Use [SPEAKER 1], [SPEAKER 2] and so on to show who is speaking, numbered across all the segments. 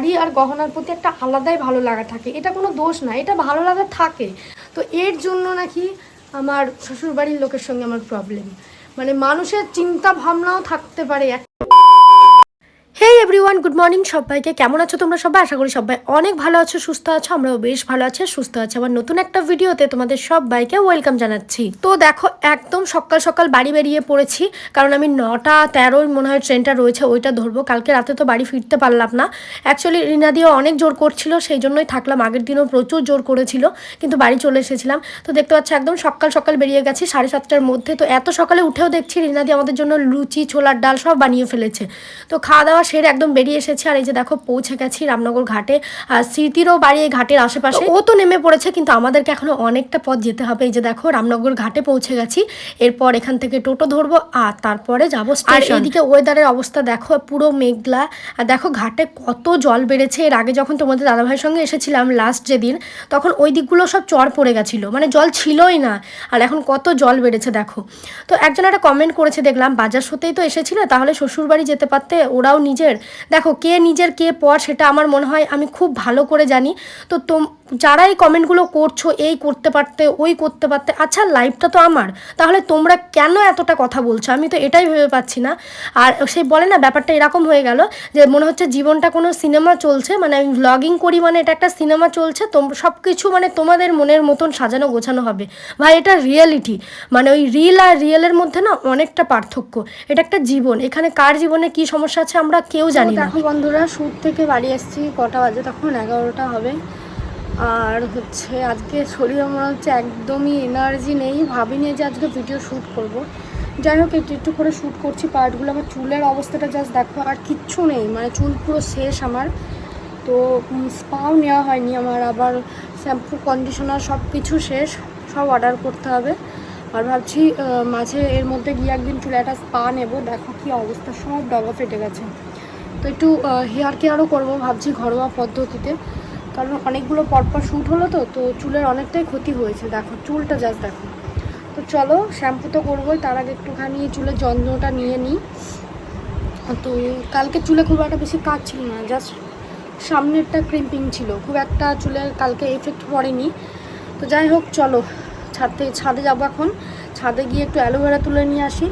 [SPEAKER 1] শাড়ি আর গহনার প্রতি একটা আলাদাই ভালো লাগা থাকে। এটা কোনো দোষ না, এটা ভালো লাগা থাকে। তো এর জন্য নাকি আমার শ্বশুরবাড়ির লোকের সঙ্গে আমার প্রবলেম মানে মানুষের চিন্তা ভাবনাও থাকতে পারে এভরিওয়ান গুড মর্নিং সবাইকে। কেমন আছো তোমরা সবাই? আশা করি সবাই অনেক ভালো আছো, সুস্থ আছো, আমরাও বেশ ভালো আছি, সুস্থ আছি। আমার নতুন একটা ভিডিওতে তোমাদের সবাইকে ওয়েলকাম জানাচ্ছি। তো দেখো, একদম সকাল সকাল বাড়ি বেরিয়ে পড়েছি, কারণ আমি নটা তেরোই মনে হয় ট্রেনটা রয়েছে, ওইটা ধরবো। কালকে রাতে তো বাড়ি ফিরতে পারলাম না। অ্যাকচুয়ালি রিনা দিও অনেক জোর করছিল, সেই জন্যই থাকলাম। আগের দিনও প্রচুর জোর করেছিল, কিন্তু বাড়ি চলে এসেছিলাম। তো দেখতে পাচ্ছি, একদম সকাল সকাল বেরিয়ে গেছি, সাড়ে সাতটার মধ্যে। তো এত সকালে উঠেও দেখছি রিনাদি আমাদের জন্য লুচি, ছোলার ডাল সব বানিয়ে ফেলেছে। তো খাওয়া দাওয়া সেরে একদম বেরিয়ে এসেছি। আর এই যে দেখো পৌঁছে গেছি রামনগর ঘাটে। আর স্মৃতিরও বাড়ি এই ঘাটের আশেপাশে। ও তো নেমে পড়েছে কিন্তু আমাদেরকে এখনও অনেকটা পথ যেতে হবে। এই যে দেখো রামনগর ঘাটে পৌঁছে গেছি। এরপর এখান থেকে টোটো ধরবো আর তারপরে যাব আর এইদিকে ওয়েদারের অবস্থা দেখো পুরো মেঘলা। আর দেখো ঘাটে কত জল বেড়েছে। এর আগে যখন তোমাদের দাদাভাইয়ের সঙ্গে এসেছিলাম লাস্ট যেদিন তখন ওই দিকগুলো সব চর পড়ে গেছিল। মানে জল ছিলই না। আর এখন কত জল বেড়েছে দেখো। তো একজন একটা কমেন্ট করেছে দেখলাম বাজার সতেই তো এসেছিল তাহলে শ্বশুরবাড়ি যেতে পারতে ওরাও নিজের। দেখো কে নিজের কে পর সেটা আমার মনে হয় আমি খুব ভালো করে জানি। তো যারা এই কমেন্টগুলো করছ, এই করতে পারতে, ওই করতে পারতে আচ্ছা লাইফটা তো আমার। তাহলে তোমরা কেন এতটা কথা বলছো? আমি তো এটাই ভেবে পাচ্ছি না। আর সেই বলে না, ব্যাপারটা এরকম হয়ে গেল যে, মনে হচ্ছে জীবনটা কোনো সিনেমা চলছে মানে আমি ব্লগিং করি মানে এটা একটা সিনেমা চলছে, তোম সব কিছু মানে তোমাদের মনের মতন সাজানো গোছানো হবে। ভাই, এটা রিয়েলিটি মানে ওই রিল আর রিয়েলের মধ্যে না অনেকটা পার্থক্য। এটা একটা জীবন। এখানে কার জীবনে কি সমস্যা আছে আমরা কেউ জানি না। বন্ধুরা সুর থেকে বাড়ি এসেছি, কটা বাজে? তখন এগারোটা হবে। আর হচ্ছে আজকে শরীরে মনে হচ্ছে একদমই এনার্জি নেই। ভাবিনি যে আজকে ভিডিও শ্যুট করব। যাই হোক, একটু একটু করে শ্যুট করছি। পার্টগুলো আমার চুলের অবস্থাটা জাস্ট দেখো, আর কিচ্ছু নেই। মানে চুল পুরো শেষ আমার। তো স্পাও নেওয়া হয়নি আমার। আবার শ্যাম্পু কন্ডিশনার সব কিছু শেষ। সব অর্ডার করতে হবে। আর ভাবছি মাঝে এর মধ্যে গিয়ে একদিন চুলে একটা স্পা নেব। দেখো কি অবস্থা, সব ডগা ফেটে গেছে। তো একটু হেয়ার কেয়ারও করব ভাবছি ঘরোয়া পদ্ধতিতে। কারণ অনেকগুলো পরপর শ্যুট হলো তো তো চুলের অনেকটাই ক্ষতি হয়েছে, দেখো, চুলটা জাস্ট দেখো। তো চলো, শ্যাম্পু তো করবোই, তার আগে একটুখানি চুলের যন্ত্রটা নিয়ে নিই। তো কালকে চুলে খুব একটা বেশি কাজ ছিল না জাস্ট সামনেরটা ক্রিম্পিং ছিল, খুব একটা চুলের কালকে এফেক্ট পড়েনি। তো যাই হোক, চলো, ছাদে ছাদে যাব এখন। ছাদে গিয়ে একটু অ্যালোভেরা তুলে নিয়ে আসি,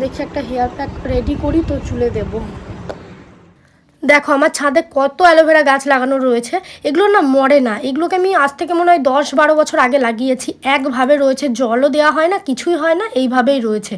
[SPEAKER 1] দেখি একটা হেয়ার প্যাক রেডি করি, তো চুলে দেবো। দেখো, আমার ছাদে কত অ্যালোভেরা গাছ লাগানো রয়েছে। এগুলো না মরে না। এগুলোকে আমি আজ থেকে মনে হয় দশ বারো বছর আগে লাগিয়েছি। একভাবে রয়েছে, জলও দেওয়া হয় না, কিছুই হয় না, এইভাবেই রয়েছে।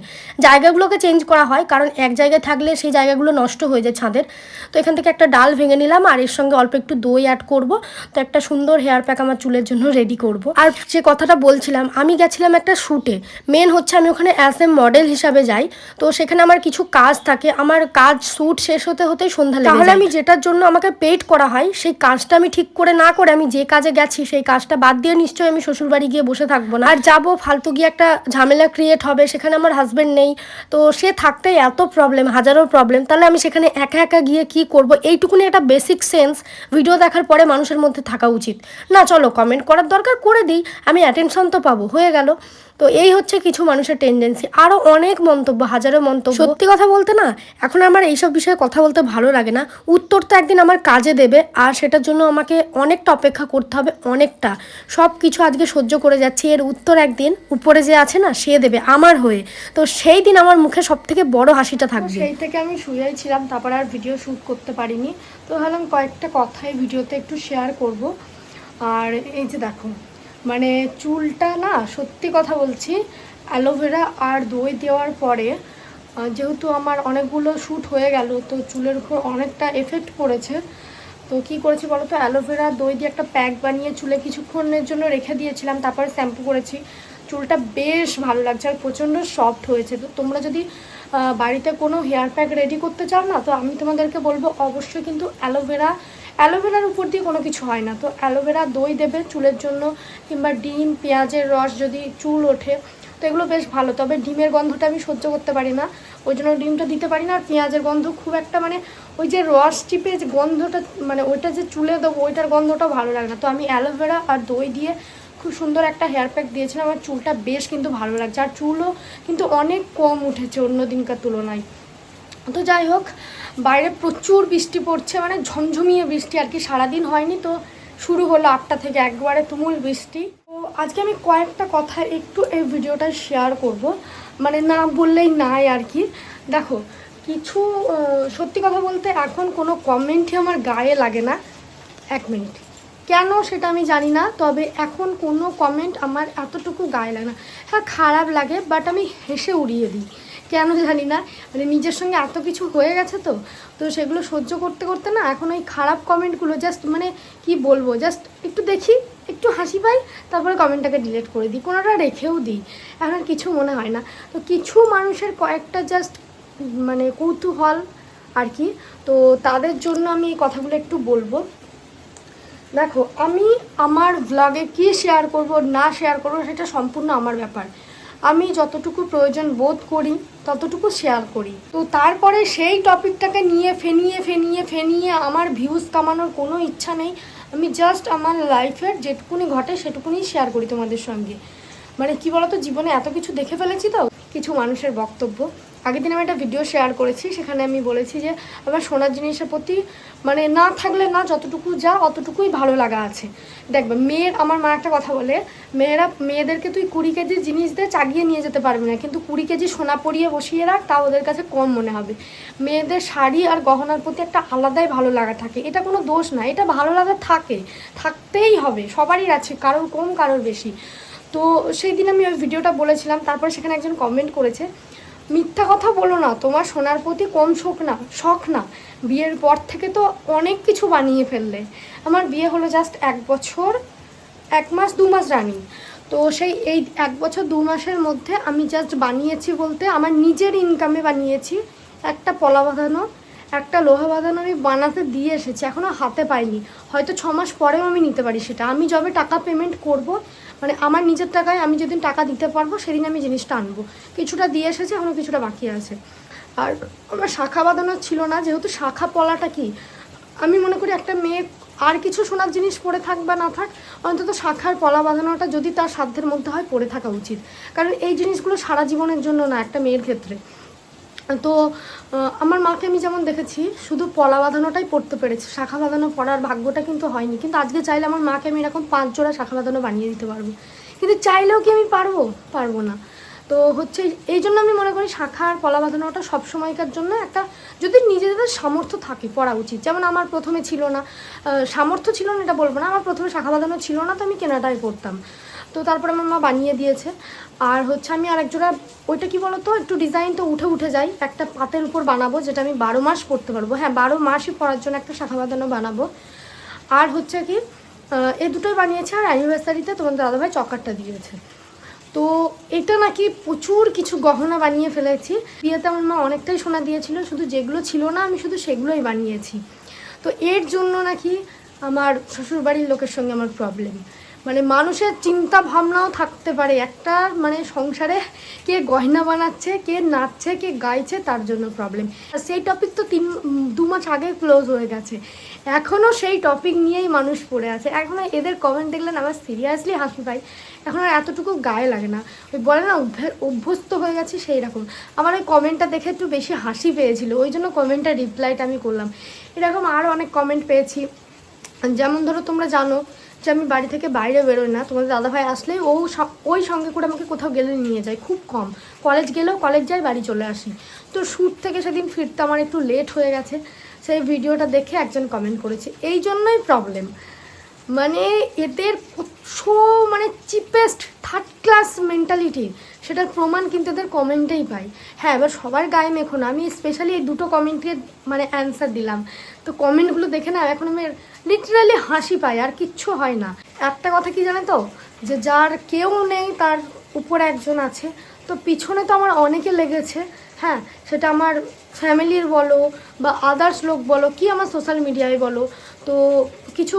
[SPEAKER 1] জায়গাগুলোকে চেঞ্জ করা হয়, কারণ এক জায়গায় থাকলে সেই জায়গাগুলো নষ্ট হয়ে যায় ছাদের। তো এখান থেকে একটা ডাল ভেঙে নিলাম, আর এর সঙ্গে অল্প একটু দই অ্যাড করব। তো একটা সুন্দর হেয়ার প্যাক আমার চুলের জন্য রেডি করব। আর যে কথাটা বলছিলাম, আমি গেছিলাম একটা শ্যুটে মেন হচ্ছে আমি ওখানে অ্যাজ এ মডেল হিসাবে যাই। তো সেখানে আমার কিছু কাজ থাকে। আমার কাজ শ্যুট শেষ হতে হতেই সন্ধ্যা লেগে আমি যেটার জন্য আমাকে পেড করা হয়, সেই কাজটা আমি ঠিক করে না করে আমি যে কাজে গেছি, সেই কাজটা বাদ দিয়ে নিশ্চয়ই আমি শ্বশুরবাড়ি গিয়ে বসে থাকব না। আর যাব, ফালতু গিয়ে একটা ঝামেলা ক্রিয়েট হবে, সেখানে আমার হাজব্যান্ড নেই, তো সে থাকতে এত প্রবলেম হাজারো প্রবলেম তাহলে আমি সেখানে একা একা গিয়ে কি করব? এইটুকুনি একটা বেসিক সেন্স ভিডিও দেখার পরে মানুষের মধ্যে থাকা উচিত। না, চলো কমেন্ট করার দরকার করে দিই, আমি অ্যাটেনশন তো পাবো, হয়ে গেল। তো এই হচ্ছে কিছু মানুষের টেন্ডেন্সি আরও অনেক মন্তব্য হাজারো মন্তব্য। সত্যি কথা বলতে না এখন আমার এইসব বিষয়ে কথা বলতে ভালো লাগে না। উত্তর তো একদিন আমার কাজে দেবে আর সেটার জন্য আমাকে অনেকটা অপেক্ষা করতে হবে অনেকটা। সব কিছু আজকে সহ্য করে যাচ্ছি এর উত্তর একদিন উপরে যে আছে না সে দেবে আমার হয়ে। তো সেই দিন আমার মুখে সব থেকে বড় হাসিটা থাকবে। সেই থেকে আমি শুয়েই ছিলাম তারপর আর ভিডিও শ্যুট করতে পারিনি। তো ভাবলাম কয়েকটা কথাই ভিডিওতে একটু শেয়ার করব। আর এই যে দেখো মানে চুলটা না, সত্যি কথা বলছি অ্যালোভেরা আর দই দেওয়ার পরে যেহেতু আমার অনেকগুলো শ্যুট হয়ে গেল, তো চুলের উপর অনেকটা এফেক্ট পড়েছে, তো কি করেছি বলো তো অ্যালোভেরা দই দিয়ে একটা প্যাক বানিয়ে চুলে কিছুক্ষণের জন্য রেখে দিয়েছিলাম, তারপরে শ্যাম্পু করেছি। চুলটা বেশ ভালো লাগছে আর প্রচণ্ড সফট হয়েছে। তো তোমরা যদি বাড়িতে কোনো হেয়ার প্যাক রেডি করতে চাও না, তো আমি তোমাদেরকে বলব, অবশ্যই কিন্তু অ্যালোভেরা অ্যালোভেরার উপর দিয়ে কোনো কিছু হয় না। তো অ্যালোভেরা দই দেবে চুলের জন্য কিংবা ডিম, পেঁয়াজের রস যদি চুল ওঠে, তো এগুলো বেশ ভালো। তবে ডিমের গন্ধটা আমি সহ্য করতে পারি না। ওই জন্য ডিমটা দিতে পারি না আর পেঁয়াজের গন্ধ খুব একটা মানে ওই যে রস চিপে যে গন্ধটা মানে ওইটা যে চুলে দেবো ওইটার গন্ধটাও ভালো লাগে না। তো আমি অ্যালোভেরা আর দই দিয়ে খুব সুন্দর একটা হেয়ার প্যাক দিয়েছিলাম। আমার চুলটা বেশ কিন্তু ভালো লাগছে। আর চুলও কিন্তু অনেক কম উঠেছে অন্য দিনকার তুলনায়। তো যাই হোক
[SPEAKER 2] বাইরে প্রচুর বৃষ্টি পড়ছে মানে ঝমঝমিয়ে বৃষ্টি আর কি, সারাদিন হয়নি তো, শুরু হলো আটটা থেকে একবারে তুমুল বৃষ্টি। তো আজকে আমি কয়েকটা কথা একটু এই ভিডিওটা শেয়ার করব মানে না বললেই নাই আর কি। দেখো, কিছু সত্যি কথা বলতে এখন কোনো কমেন্টই আমার গায়ে লাগে না। এক মিনিট। কেন সেটা আমি জানি না, তবে এখন কোনো কমেন্ট আমার এতটুকু গায়ে লাগে না। হ্যাঁ খারাপ লাগে বাট আমি হেসে উড়িয়ে দিই। কেন জানি না। মানে নিজের সঙ্গে এত কিছু হয়ে গেছে তো তো সেগুলো সহ্য করতে করতে না এখন ওই খারাপ কমেন্টগুলো জাস্ট মানে কি বলব জাস্ট একটু দেখি, একটু হাসি পাই, তারপরে কমেন্টটাকে ডিলিট করে দিই, কোনোটা রেখেও দিই। এখন কিছু মনে হয় না। তো কিছু মানুষের কয়েকটা জাস্ট মানে কৌতূহল আর কি। তো তাদের জন্য আমি এই কথাগুলো একটু বলব। দেখো, আমি আমার ব্লগে কি শেয়ার করব, না শেয়ার করব, সেটা সম্পূর্ণ আমার ব্যাপার। আমি যতটুকু প্রয়োজন বোধ করি, ততটুকু শেয়ার করি। তো তারপরে সেই টপিকটাকে নিয়ে ফেনিয়ে ফেনিয়ে ফেনিয়ে আমার ভিউজ কামানোর কোনো ইচ্ছা নেই। আমি জাস্ট আমার লাইফের যেটুকুনি ঘটে সেটুকুনি শেয়ার করি তোমাদের সঙ্গে। মানে কি বলতো, জীবনে এত কিছু দেখে ফেলেছি তো? কিছু মানুষের বক্তব্য। আগের দিন আমি একটা ভিডিও শেয়ার করেছি, সেখানে আমি বলেছি যে, আমার সোনার জিনিসের প্রতি মানে না থাকলে না যতটুকু যা, অতটুকুই ভালো লাগা আছে। দেখবে মেয়ের, আমার মা একটা কথা বলে, মেয়েরা, মেয়েদেরকে তুই কুড়ি কেজি জিনিস দিয়ে চাগিয়ে নিয়ে যেতে পারবি না। কিন্তু কুড়ি কেজি সোনা পরিয়ে বসিয়ে রাখ, তা ওদের কাছে কম মনে হবে। মেয়েদের শাড়ি আর গহনার প্রতি একটা আলাদাই ভালো লাগা থাকে। এটা কোনো দোষ না, এটা ভালো লাগা থাকে। থাকতেই হবে, সবারই আছে, কারোর কম, কারোর বেশি। তো সেই দিন আমি ওই ভিডিওটা বলেছিলাম, তারপরে সেখানে একজন কমেন্ট করেছে মিথ্যা কথা বলো না, তোমার সোনার প্রতি কম শোক না, শখ না। বিয়ের পর থেকে তো অনেক কিছু বানিয়ে ফেললে। আমার বিয়ে হলো জাস্ট এক বছর, এক মাস, দু মাস রানিং তো সেই এই এক বছর, দু মাসের মধ্যে আমি জাস্ট বানিয়েছি বলতে আমার নিজের ইনকামে বানিয়েছি। একটা পলা বাঁধানো, একটা লোহা বাঁধানো আমি বানাতে দিয়ে এসেছি এখনও হাতে পাইনি। হয়তো ছ মাস পরেও আমি নিতে পারি সেটা। আমি যবে টাকা পেমেন্ট করব মানে আমার নিজের টাকায় আমি যেদিন টাকা দিতে পারব, সেদিন আমি জিনিসটা আনব। কিছুটা দিয়ে এসেছি এখনও কিছুটা বাকি আছে। আর আমার শাখা বাঁধানো ছিল না, যেহেতু শাখা পলাটা কি? আমি মনে করি একটা মেয়ে আর কিছু সোনার জিনিস পরে থাক বা না থাক, অন্তত শাখার পলা বাঁধানোটা যদি তার সাধ্যের মধ্যে হয় পরে থাকা উচিত। কারণ এই জিনিসগুলো সারা জীবনের জন্য না একটা মেয়ের ক্ষেত্রে। তো আমার মাকে আমি যেমন দেখেছি, শুধু পলা বাঁধানোটাই পড়তে পেরেছি। শাখা বাঁধানো পড়ার ভাগ্যটা কিন্তু হয়নি। কিন্তু আজকে চাইলে আমার মাকে আমি এরকম পাঁচ জোড়া শাখা বাঁধানো বানিয়ে দিতে পারব। কিন্তু চাইলেও কি আমি পারব? পারব না। তো হচ্ছে এই জন্য আমি মনে করি শাখা আর পলা বাঁধানোটা সবসময়কার জন্য একটা যদি নিজেদের সামর্থ্য থাকে পড়া উচিত। যেমন আমার প্রথমে ছিল না সামর্থ্য ছিল না, এটা বলব না। আমার প্রথমে শাখা বাঁধানো ছিল না, তো আমি কেনাটাই পড়তাম তো তারপরে আমার মা বানিয়ে দিয়েছে। আর হচ্ছে আমি আরেক জোড়া ওইটা কি বলতো? একটু ডিজাইন তো উঠে উঠে যায়। একটা পাতের উপর বানাবো, যেটা আমি বারো মাস পরতে পারব। হ্যাঁ বারো মাসই পরার জন্য একটা শাখা বাঁধানো বানাবো। আর হচ্ছে কি এ দুটোই বানিয়েছে আর অ্যানিভার্সারিতে তোমাদের দাদাভাই চকারটা দিয়েছে। তো এটা নাকি প্রচুর কিছু গহনা বানিয়ে ফেলেছি। বিয়েতে আমার মা অনেকটাই সোনা দিয়েছিল, শুধু যেগুলো ছিল না, আমি শুধু সেগুলোই বানিয়েছি। তো এর জন্য নাকি আমার শ্বশুরবাড়ির লোকের সঙ্গে আমার প্রবলেম মানে মানুষের চিন্তা ভাবনাও থাকতে পারে। একটা মানে সংসারে কে গয়না বানাচ্ছে, কে নাচছে, কে গাইছে, তার জন্য প্রবলেম সেই টপিক তো তিন, দু মাস আগে ক্লোজ হয়ে গেছে। এখনও সেই টপিক নিয়েই মানুষ পড়ে আছে। এখনও এদের কমেন্ট দেখলেন আমার সিরিয়াসলি হাসি পাই এখন আর এতটুকু গায়ে লাগে না। ওই বলে না, অভ্যে- অভ্যস্ত হয়ে গেছে সেই রকম। আমার ওই কমেন্টটা দেখে একটু বেশি হাসি পেয়েছিল। ওই জন্য কমেন্টটা রিপ্লাইটা আমি করলাম। এরকম আরও অনেক কমেন্ট পেয়েছি। যেমন ধরো তোমরা জানো যে আমি বাড়ি থেকে বাইরে বেরোই না, তোমাদের দাদাভাই আসলে ও ওই সঙ্গে করে আমাকে কোথাও গেলে নিয়ে যায়, খুব কম। কলেজ গেলেও কলেজ যাই, বাড়ি চলে আসি। তো শ্যুট থেকে সেদিন ফিরতে আমার একটু লেট হয়ে গেছে, সেই ভিডিওটা দেখে একজন কমেন্ট করেছে, এই জন্যই প্রবলেম মানে এদের সো মানে চিপেস্ট থার্ড ক্লাস মেন্টালিটি সেটার প্রমাণ কিন্তু এদের কমেন্টেই পাই। হ্যাঁ এবার সবার গায়ে মেখো না। আমি স্পেশালি এই দুটো কমেন্টের মানে অ্যান্সার দিলাম। তো কমেন্টগুলো দেখে না, এখন আমি লিটারালি হাসি পাই, আর কিচ্ছু হয় না। একটা কথা কি জানে তো? যে যার কেউ নেই, তার উপরে একজন আছে। তো পিছনে তো আমার অনেকে লেগেছে। হ্যাঁ সেটা আমার ফ্যামিলির বলো বা আদার্স লোক বলো, কি আমার সোশ্যাল মিডিয়ায় বলো। তো কিছু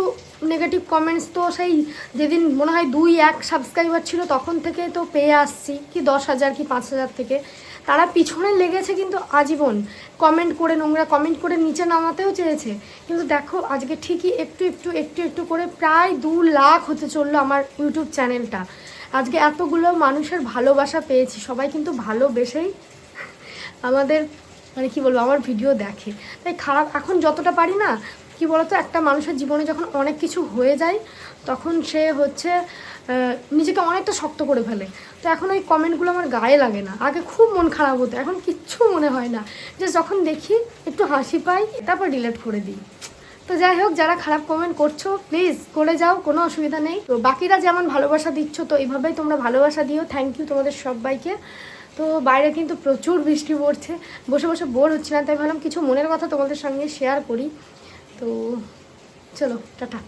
[SPEAKER 2] নেগেটিভ কমেন্টস তো সেই যেদিন মনে হয় দুই এক সাবস্ক্রাইবার ছিল, তখন থেকে তো পেয়ে আসছি, কি দশ হাজার, কি পাঁচ হাজার থেকে। তারা পিছনে লেগেছে কিন্তু আজীবন। কমেন্ট করে, নোংরা কমেন্ট করে নিচে নামাতেও চেয়েছে। কিন্তু দেখো, আজকে ঠিকই একটু একটু একটু একটু করে প্রায় দু লাখ হতে চলল আমার ইউটিউব চ্যানেলটা আজকে এতগুলো মানুষের ভালোবাসা পেয়েছি, সবাই কিন্তু ভালোবেসেই আমাদের মানে কি বলব, আমার ভিডিও দেখে। তাই খারাপ, এখন যতটা পারি না কি বলতো, একটা মানুষের জীবনে যখন অনেক কিছু হয়ে যায়, তখন সে হচ্ছে নিজেকে অনেকটা শক্ত করে ফেলে। তো এখন ওই কমেন্টগুলো আমার গায়ে লাগে না। আগে খুব মন খারাপ হতো, এখন কিচ্ছু মনে হয় না। যে যখন দেখি, একটু হাসি পাই, তারপর ডিলেট করে দিই। তো যাই হোক, যারা খারাপ কমেন্ট করছ প্লিজ করে যাও, কোনো অসুবিধা নেই। তো বাকিরা যেমন ভালোবাসা দিচ্ছ, তো এইভাবেই তোমরা ভালোবাসা দিও। থ্যাংক ইউ তোমাদের সবাইকে। তো বাইরে কিন্তু প্রচুর বৃষ্টি পড়ছে। বসে বসে বোর হচ্ছে না, তাই ভাবলাম কিছু মনের কথা তোমাদের সঙ্গে শেয়ার করি। তো চলো টাটা।